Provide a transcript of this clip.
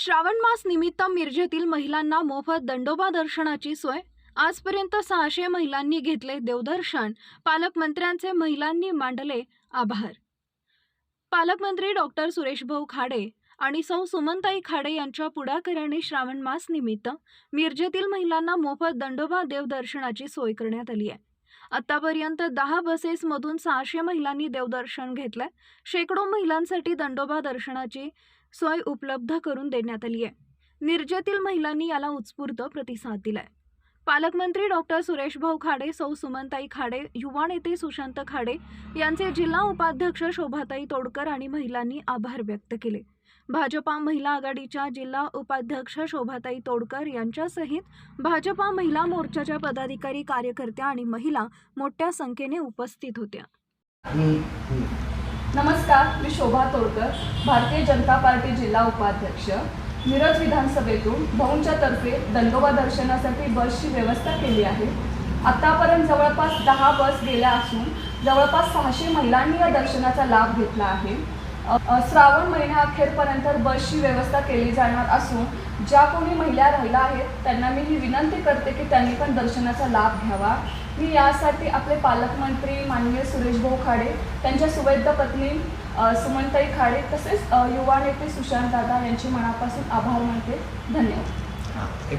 श्रावण मास निमित्त मिरजेतील महिलांना मोफत दंडोबा दर्शनाची सोय. आजपर्यंत सहाशे महिलांनी घेतले देवदर्शन. पालकमंत्र्यांचे महिलांनी मांडले आभार. पालकमंत्री डॉक्टर सुरेशभाऊ खाडे आणि सौ सुमनताई खाडे यांच्या पुढाकाराने श्रावण मास निमित्त मिरजेतील महिलांना मोफत दंडोबा देवदर्शनाची सोय करण्यात आली आहे. आतापर्यंत दहा बसेसमधून सहाशे महिलांनी देवदर्शन घेतलंय. शेकडो महिलांसाठी दंडोबा दर्शनाची सोय उपलब्ध करून देण्यात आली आहे. निर्जेतील महिलांनी याला उत्स्फूर्त प्रतिसाद दिलाय. पालकमंत्री डॉक्टर सुरेशभाऊ खाडे सौ सुमनताई खाडे युवा नेते सुशांत खाडे यांचे जिल्हा उपाध्यक्ष शोभाताई तोडकर आणि महिलांनी आभार व्यक्त केले. भाजपा महिला आघाडीच्या जिल्हा उपाध्यक्ष शोभाताई तोडकर यांच्यासहित भाजपा महिला मोर्चाच्या पदाधिकारी कार्यकर्त्या आणि महिला मोठ्या संख्येने उपस्थित होत्या. नमस्कार मी शोभा तोडकर भारतीय जनता पार्टी जिल्हा उपाध्यक्ष. मिरज विधानसभेतून भाऊंच्या तर्फे दंडोबा दर्शनासाठी बसची व्यवस्था केली आहे. आत्तापर्यंत जवळपास दहा बस गेल्या असून जवळपास सहाशे महिलांनी या दर्शनाचा लाभ घेतला आहे. श्रावण महिन्या अखेरपर्यंत बसची व्यवस्था केली जाणार असून ज्या कोणी महिला राहिल्या आहेत त्यांना मी ही विनंती करते की त्यांनी पण दर्शनाचा लाभ घ्यावा. मी यासाठी आपले पालकमंत्री माननीय सुरेशभाऊ खाडे त्यांच्या सुवैध पत्नी सुमनताई खाडे तसेच युवा नेते सुशांत दादा यांचे मनापासून आभार मानते. धन्यवाद.